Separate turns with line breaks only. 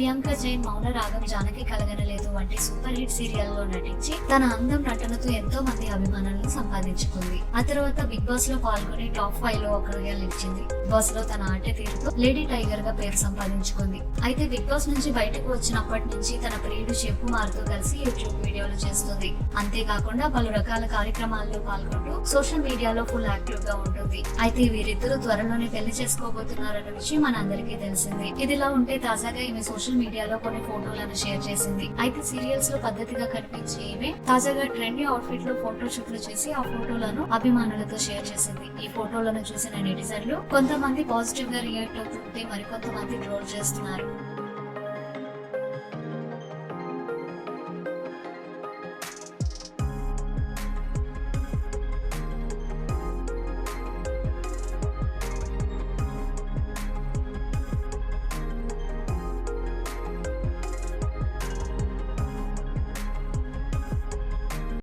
ప్రియాంక జైన్ మౌన రాగం జానకి కలగనలేదు వంటి సూపర్ హిట్ సీరియల్లో నటించి తన అందం నటనతో ఎంతో మంది అభిమానులను సంపాదించుకుంది. ఆ తర్వాత బిగ్ బాస్లో పాల్గొని టాప్ ఫైవ్లో ఒకరుగా నిలిచింది. బాస్లో తన ఆట తీరుతో లేడీ టైగర్గా పేరు సంపాదించుకుంది. అయితే బిగ్ బాస్ నుంచి బయటకు వచ్చినప్పటి నుంచి తన ప్రియుడు చెప్పు మారుతూ కలిసి యూట్యూబ్ వీడియోలు చేస్తుంది. అంతేకాకుండా పలు రకాల కార్యక్రమాల్లో పాల్గొంటూ సోషల్ మీడియాలో ఫుల్ యాక్టివ్గా ఉంటుంది. అయితే వీరిద్దరూ త్వరలోనే పెళ్ళి చేసుకోబోతున్నారన్న విషయం మనందరికీ తెలిసింది. ఇదిలా ఉంటే తాజాగా ఈమె సోషల్ మీడియాలో కొన్ని ఫోటోలను షేర్ చేసింది. అయితే సీరియల్స్లో పద్ధతిగా కనిపించే ఈమె తాజాగా ట్రెండీ అవుట్ఫిట్లో ఫోటో షూట్లు చేసి ఆ ఫోటోలను అభిమానులతో షేర్ చేసింది. ఈ ఫోటోలను చూసిన నెటిజన్లు కొంతమంది పాజిటివ్గా రియాక్ట్ అవుతుంటే మరికొంతమంది ట్రోల్ చేస్తున్నారు.